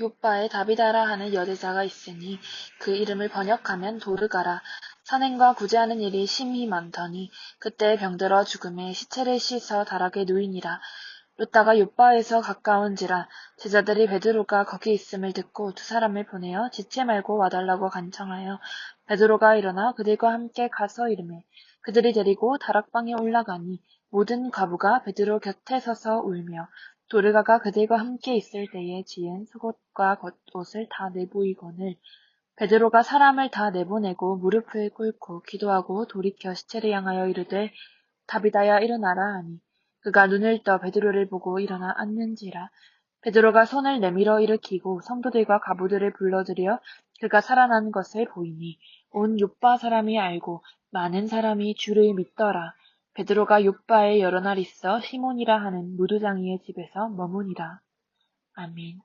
요빠에 다비다라 하는 여제자가 있으니 그 이름을 번역하면 도르가라. 선행과 구제하는 일이 심히 많더니 그때 병들어 죽음에 시체를 씻어 다락에 누이니라. 롯다가 요빠에서 가까운지라 제자들이 베드로가 거기 있음을 듣고 두 사람을 보내어 지체 말고 와달라고 간청하여 베드로가 일어나 그들과 함께 가서 이름에 그들이 데리고 다락방에 올라가니 모든 과부가 베드로 곁에 서서 울며 도르가가 그들과 함께 있을 때에 지은 속옷과 겉옷을 다 내보이거늘 베드로가 사람을 다 내보내고 무릎을 꿇고 기도하고 돌이켜 시체를 향하여 이르되 다비다야 일어나라 하니 그가 눈을 떠 베드로를 보고 일어나 앉는지라 베드로가 손을 내밀어 일으키고 성도들과 가부들을 불러들여 그가 살아난 것을 보이니 온 요빠 사람이 알고 많은 사람이 주를 믿더라. 베드로가 요빠에 여러 날 있어 시몬이라 하는 무두장이의 집에서 머무니라. 아멘.